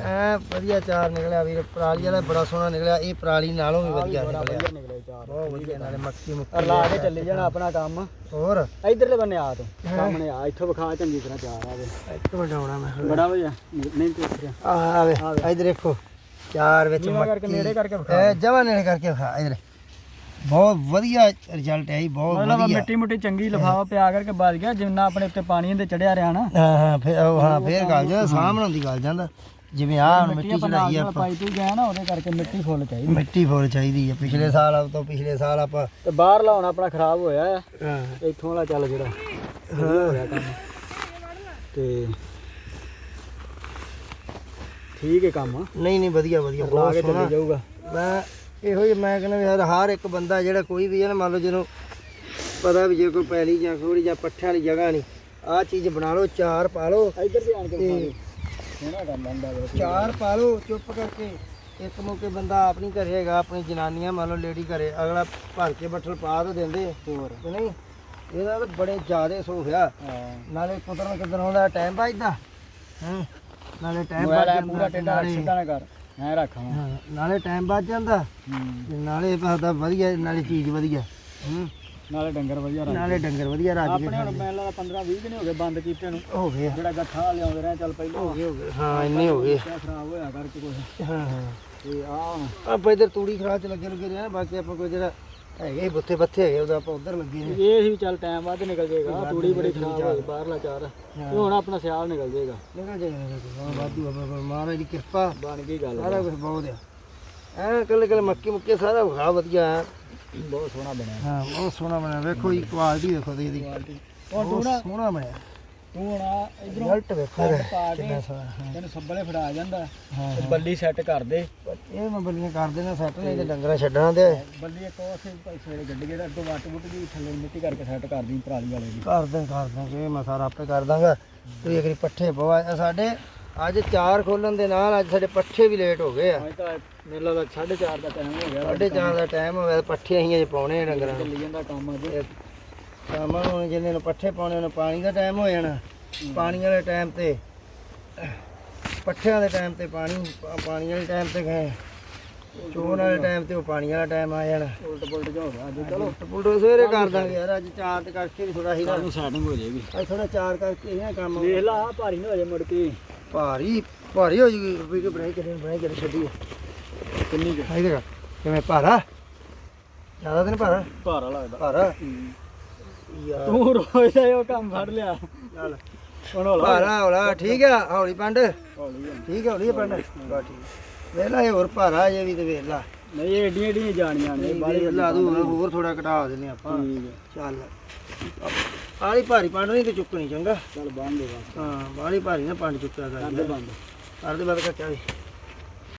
ਐ ਵਧੀਆ ਚਾਰ ਨਿਕਲਿਆ ਵੀਰ ਪਰਾਲੀ ਵਾਲਾ ਬੜਾ ਸੋਹਣਾ ਨਿਕਲਿਆ ਇਹ ਪਰਾਲੀ ਨਾਲੋਂ ਵੀ ਵਧੀਆ ਨਿਕਲਿਆ। ਵਧੀਆ ਨਿਕਲੇ ਚਾਰ। ਬਹੁਤ ਵਧੀਆ ਨਾਲੇ ਮੱਕੀ ਮੁੱਕੀ ਲਾ ਕੇ ਚੱਲੀ ਜਾਣਾ ਆਪਣਾ ਕੰਮ। ਹੋਰ? ਇਧਰਲੇ ਬੰਨੇ ਆ ਤੂੰ ਸਾਹਮਣੇ ਆ ਇੱਥੋਂ ਵਿਖਾ ਚੰਗੀ ਤਰ੍ਹਾਂ ਚਾਰ ਆਵੇ ਇੱਕ ਆਉਣਾ ਮੈਂ। ਬੜਾ ਵਧੀਆ ਨਹੀਂ ਤੇ ਆ ਆਵੇ ਇਧਰ ਦੇਖੋ ਚਾਰ ਵਿੱਚ ਕਰਕੇ ਨੇੜੇ ਕਰਕੇ ਵਿਖਾ ਇਹ ਜਵਾ ਨੇੜੇ ਕਰਕੇ ਖਾ ਇਧਰ। ਬਹੁਤ ਵਧੀਆ ਰਿਜ਼ਲਟ ਹੈ ਜੀ ਬਹੁਤ ਮਤਲਬ ਵਧੀਆ। ਮਿੱਟੀ ਮੁੱਟੀ ਚੰਗੀ ਲਫਾਫਾ ਪਿਆ ਕਰਕੇ ਬਚ ਗਿਆ ਜਿੰਨਾ ਆਪਣੇ ਉੱਤੇ ਪਾਣੀ ਇਹਦੇ ਚੜਿਆ ਰਿਹਾ ਨਾ। ਹਾਂ ਹਾਂ ਫਿਰ ਉਹ ਹਾਂ ਫੇਰ ਗੱਲ ਜਾਂਦਾ ਸਾਹਮਣੇ ਗੱਲ ਜਾਂਦਾ। ਜਿਵੇਂ ਆ ਹੁਣ ਮਿੱਟੀ ਚੜਾਈ ਆ ਆਪਾਂ। ਪਾਈ ਤੂੰ ਗਿਆ ਨਾ ਉਹਦੇ ਕਰਕੇ ਮਿੱਟੀ ਫੁੱਲ ਚਾਹੀਦੀ। ਮਿੱਟੀ ਫੁੱਲ ਚਾਹੀਦੀ ਹੈ ਪਿਛਲੇ ਸਾਲ ਆ ਤੋਂ ਪਿਛਲੇ ਸਾਲ ਆਪਾਂ ਤੇ ਬਾਹਰ ਲਾਉਣਾ ਆਪਣਾ ਖਰਾਬ ਹੋਇਆ ਆ। ਹਾਂ। ਇੱਥੋਂ ਵਾਲਾ ਚੱਲ ਜਿਹੜਾ। ਵਧੀਆ ਕੰਮ। ਤੇ ਠੀਕ ਹੈ ਕੰਮ। ਨਹੀਂ ਨਹੀਂ ਵਧੀਆ ਵਧੀਆ। ਲਾ ਬਹੁਤ ਕੇ ਸੋਹਣਾ। ਚੱਲੀ ਜਾਊਗਾ। ਮੈਂ ਇਹੋ ਹੀ ਮੈਂ ਕਹਿੰਦਾ ਵੀ ਯਾਰ ਹਰ ਇੱਕ ਬੰਦਾ ਜਿਹੜਾ ਕੋਈ ਵੀ ਹੈ ਨਾ ਮੰਨ ਲਓ ਜਿਹਨੂੰ ਪਤਾ ਵੀ ਜੇ ਕੋਈ ਪੈਲੀ ਜਾਂ ਥੋੜੀ ਜਾਂ ਪੱਠਿਆਂ ਵਾਲੀ ਜਗ੍ਹਾ ਨਹੀਂ ਆਹ ਚੀਜ਼ ਬਣਾ ਲਓ ਚਾਰ ਪਾ ਲਓ। ਇੱਧਰ ਵੀ ਆਣ ਕੇ ਦੇ ਸੋਹਣਾ ਕੰਮ ਚਾਰ ਪਾ ਲਓ ਚੁੱਪ ਕਰਕੇ। ਇੱਕ ਮੌਕੇ ਬੰਦਾ ਆਪਣੀ ਘਰੇ ਹੈਗਾ ਆਪਣੀ ਜਨਾਨੀਆਂ ਮੰਨ ਲਓ ਲੇਡੀ ਘਰੇ ਅਗਲਾ ਭਰ ਕੇ ਬੱਠਲ ਪਾ ਤਾਂ ਦਿੰਦੇ। ਹੋਰ। ਕਿ ਨਹੀਂ? ਇਹਦਾ ਤਾਂ ਬੜੇ ਜ਼ਿਆਦੇ ਸੁੱਖ ਆ। ਨਾਲੇ ਕੁਦਰਨ ਕਿਦਨ ਆਉਂਦਾ ਟਾਈਮ ਵੱਜਦਾ ਹਾਂ? ਨਾਲੇ ਟਾਈਮ ਐ ਪੂਰਾ ਟੇਡਾ ਸਿੱਧਾ ਨਾ ਕਰ। ਐ ਰੱਖ। ਨਾਲੇ ਟਾਈਮ ਵੱਜ ਜਾਂਦਾ। ਨਾਲੇ ਪਤਾ ਵਧੀਆ ਨਾਲੇ ਚੀਜ਼ ਵਧੀਆ। ਹੂੰ। ਨਾਲੇ ਡੰਗਰ ਵਧੀਆ ਰੱਖ ਨਾਲੇ ਡੰਗਰ ਵਧੀਆ ਰੱਜ। ਕੇ ਆਪਣੇ ਹੁਣ ਮੈਨੂੰ ਲੱਗਦਾ 15 20 ਦਿਨ ਹੋ ਗਏ ਬੰਦ ਕੀਤੇ ਨੂੰ। ਹੋ ਗਏ। ਜਿਹੜਾ ਗੱਠਾ ਲਿਆਉਂਦੇ ਰਹੇ ਚੱਲ ਪਹਿਲਾਂ। ਹੋ ਗਏ ਹੋ ਗਏ। ਹਾਂ ਇੰਨੇ ਹੋ ਗਏ। ਖਰਾਬ ਹੋਇਆ ਕਰਕੇ ਕੁਛ। ਹਾਂ ਹਾਂ। ਤੇ ਆ ਆਪਾਂ ਇਧਰ ਤੂੜੀ ਖਰਾਚ ਲੱਗੇ ਲੱਗੇ ਰਹੇ ਬਾਕੀ ਆਪਾਂ ਕੋਈ ਜਿਹੜਾ ਹੈਗੇ ਬੁੱਥੇ ਬੱਥੇ ਹੈਗੇ ਉਹਦਾ ਆਪਾਂ ਉਧਰ ਲੱਗੇ ਨੇ ਇਹ ਵੀ ਚੱਲ ਟਾਈਮ ਵੱਧ ਨਿਕਲ ਜਾਏਗਾ। ਤੂੜੀ ਬੜੀ ਖਰਾਬ ਹੋਈ ਬਾਹਰਲਾ ਚਾਰ। ਤੇ ਹੁਣ ਆਪਣਾ ਸਿਆਲ ਨਿਕਲ ਜਾਏਗਾ। ਨਿਕਲ ਜਾਏਗਾ ਵਾਧੂ ਮਹਾਰਾਜ ਦੀ ਕਿਰਪਾ। ਬਣ ਗਈ ਗੱਲ। ਸਾਰਾ ਕੁਝ ਬਹੁਤ ਆ। ਐ ਕੱਲੇ ਕੱਲੇ ਮੱਕੀ ਮੁੱਕੀ ਸਾਰਾ ਵਿਖਾ ਵਧੀਆ ਆ। ਬਹੁਤ ਸੋਹਣਾ ਬਣਿਆ। ਹਾਂ ਬਹੁਤ ਸੋਹਣਾ ਬਣਿਆ। ਵੇਖੋ ਜੀ ਕੁਆਲਿਟੀ ਵੇਖੋ ਤੇ ਇਹਦੀ। ਹੁਣ ਬਹੁਤ ਤੂੰ ਨਾ ਸੋਹਣਾ ਬਣਿਆ। ਤੂੰ ਹੁਣ ਆ ਇਧਰੋਂ ਰਿਜ਼ਲਟ ਵੇਖੋ ਇਹਦਾ ਪਾ ਕੇ ਕਿੰਨਾ ਸੋਹਣਾ ਹਾਂ। ਤੈਨੂੰ ਸੱਬਲੇ ਫੜਾ ਜਾਂਦਾ। ਹਾਂ ਤੇ ਬੱਲੀ ਸੈੱਟ ਕਰ ਦੇ। ਇਹ ਮੈਂ ਬੱਲੀਆਂ ਕਰ ਦੇਣਾ ਸੈੱਟ ਨਹੀਂ ਤੇ ਡੰਗਰਾਂ ਛੱਡਣਾ ਤੇ। ਬੱਲੀ ਇੱਕ ਸਵੇਰੇ ਗੱਡੀ ਜਿਹੜਾ ਅੱਗੋਂ ਵੱਟ ਵੁੱਟ ਦੀ ਥੱਲੇ ਮਿੱਟੀ ਕਰਕੇ ਸੈੱਟ ਕਰ ਦੀ ਪਰਾਲੀ ਵਾਲੇ ਦੀ। ਕਰ ਦਾਂ ਕਰ ਦਾਂ ਮੈਂ ਸਾਰਾ ਆਪੇ ਕਰ ਦਾਂਗਾ। ਤੁਸੀਂ ਅਗਰੀ ਪੱਠੇ ਪਵਾ ਇਹ ਸਾਡੇ ਅੱਜ ਚਾਰ ਖੋਲਣ ਦੇ ਨਾਲ ਅੱਜ ਸਾਡੇ ਪੱਠੇ ਵੀ ਲੇਟ ਹੋ ਗਏ ਆ। ਅੱਜ ਤਾਂ ਮੇਰੇ ਲੱਗਦਾ 4:30 ਦਾ ਟਾਈਮ ਹੋ ਗਿਆ। ਸਾਢੇ ਚਾਰ ਦਾ ਟਾਈਮ ਹੋ ਗਿਆ ਪੱਠੇ ਅਸੀਂ ਅਜੇ ਪਾਉਣੇ ਆ ਡੰਗਰਾਂ ਨੂੰ। ਚੱਲੀ ਜਾਂਦਾ ਕੰਮ ਅੱਜ। ਇਹ ਸ਼ਾਮਾਂ ਨੂੰ ਹੁਣ ਜਿੰਨੇ ਨੂੰ ਪੱਠੇ ਪਾਉਣੇ ਉਹਨੂੰ ਪਾਣੀ ਦਾ ਟਾਈਮ ਹੋ ਜਾਣਾ। ਪਾਣੀ ਵਾਲੇ ਟਾਈਮ ਤੇ ਪੱਠਿਆਂ ਦੇ ਟਾਈਮ ਤੇ ਪਾਣੀ ਪਾਣੀ ਵਾਲੇ ਟਾਈਮ ਤੇ ਗਏ। ਚੋਣ ਵਾਲੇ ਟਾਈਮ ਤੇ ਉਹ ਪਾਣੀ ਵਾਲਾ ਟਾਈਮ ਆ ਜਾਣਾ। ਉਲਟ ਪੁਲਟ ਜਾ ਅੱਜ ਚਲੋ। ਪੁੱਟੋ ਸਵੇਰੇ ਕਰ ਦਾਂਗੇ ਯਾਰ ਅੱਜ ਚਾਰ ਤੇ ਕਰਕੇ ਵੀ ਥੋੜਾ ਹੀ ਸੈਟਿੰਗ ਹੋ ਜਾਏਗੀ। ਅੱਜ ਥੋੜਾ ਚਾਰ ਕਰਕੇ ਹੀ ਨਾ ਕੰਮ। ਦੇਖ ਲਾ ਭਾਰੀ ਨਾ ਹੋ ਜਾਏ ਮੁੜ ਕੇ। ਭਾਰੀ ਭਾਰੀ ਹੋ ਜੂਗੀ। ਵੀ ਕਿ ਬਣਾਈ ਕਰੇ ਬਣਾਈ ਕਰੇ ਛੱਡੀ ਕਿੰਨੀ ਕੁ? ਇਹਦੇ ਕਰ ਕਿਵੇਂ ਭਾਰਾ? ਜ਼ਿਆਦਾ ਤਾਂ ਨਹੀਂ ਭਾਰਾ? ਭਾਰਾ ਲੱਗਦਾ। ਭਾਰਾ? ਯਾਰ। ਤੂੰ ਉਹ ਕੰਮ ਫੜ ਲਿਆ। ਚੱਲ। ਹੁਣ ਹੌਲਾ। ਭਾਰਾ ਹੌਲਾ ਠੀਕ ਆ ਹੌਲੀ ਪੰਡ। ਆ। ਠੀਕ ਹੈ ਹੌਲੀ ਆ ਪੰਡ। ਬਾ ਠੀਕ। ਵੇਲਾ ਇਹ ਹੋਰ ਭਾਰਾ ਜੇ ਵੀ ਤੇ ਵੇਲਾ ਨਹੀਂ ਇਹ ਏਡੀਆਂ ਏਡੀਆਂ ਜਾਣੀਆਂ ਨੇ ਬਾਲੀ ਲਾ ਦੂ ਹੋਰ ਥੋੜਾ ਘਟਾ ਦਿੰਨੇ ਆਪਾਂ। ਚੱਲ। ਆਲੀ ਭਾਰੀ ਪੰਡ ਨਹੀਂ ਤੇ ਚੁੱਕਣੀ ਚੰਗਾ। ਚੱਲ ਬੰਦ ਦੇ ਬਸ ਹਾਂ ਬਾਲੀ ਭਾਰੀ ਨਾ ਪੰਡ ਚੁੱਕਿਆ ਕਰ। ਬੰਦ ਕਰਦੇ ਬਾਦ ਕੱਟਿਆ